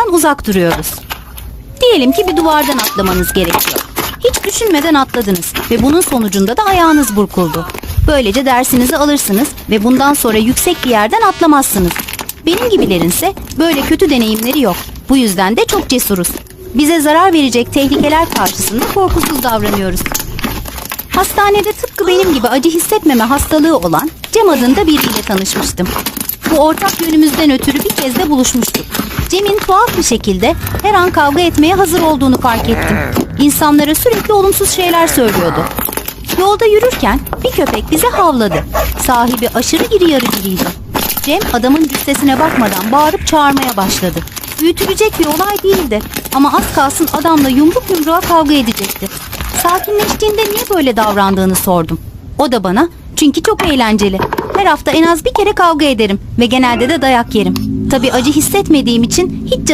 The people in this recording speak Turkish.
atlamaktan uzak duruyoruz. Diyelim ki bir duvardan atlamanız gerekiyor. Hiç düşünmeden atladınız ve bunun sonucunda da ayağınız burkuldu. Böylece dersinizi alırsınız ve bundan sonra yüksek bir yerden atlamazsınız. Benim gibilerinse böyle kötü deneyimleri yok. Bu yüzden de çok cesuruz. Bize zarar verecek tehlikeler karşısında korkusuz davranıyoruz. Hastanede tıpkı benim gibi acı hissetmeme hastalığı olan Cem adında biriyle tanışmıştım. Bu ortak yönümüzden ötürü bir kez de buluşmuştuk. Cem'in tuhaf bir şekilde her an kavga etmeye hazır olduğunu fark ettim. İnsanlara sürekli olumsuz şeyler söylüyordu. Yolda yürürken bir köpek bize havladı. Sahibi aşırı iri yarı biriydi. Cem adamın listesine bakmadan bağırıp çağırmaya başladı. Büyütülecek bir olay değildi ama az kalsın adamla yumruk yumruğa kavga edecekti. Sakinleştiğinde niye böyle davrandığını sordum. O da bana çünkü çok eğlenceli. Her hafta en az bir kere kavga ederim ve genelde de dayak yerim. Tabii acı hissetmediğim için hiç canım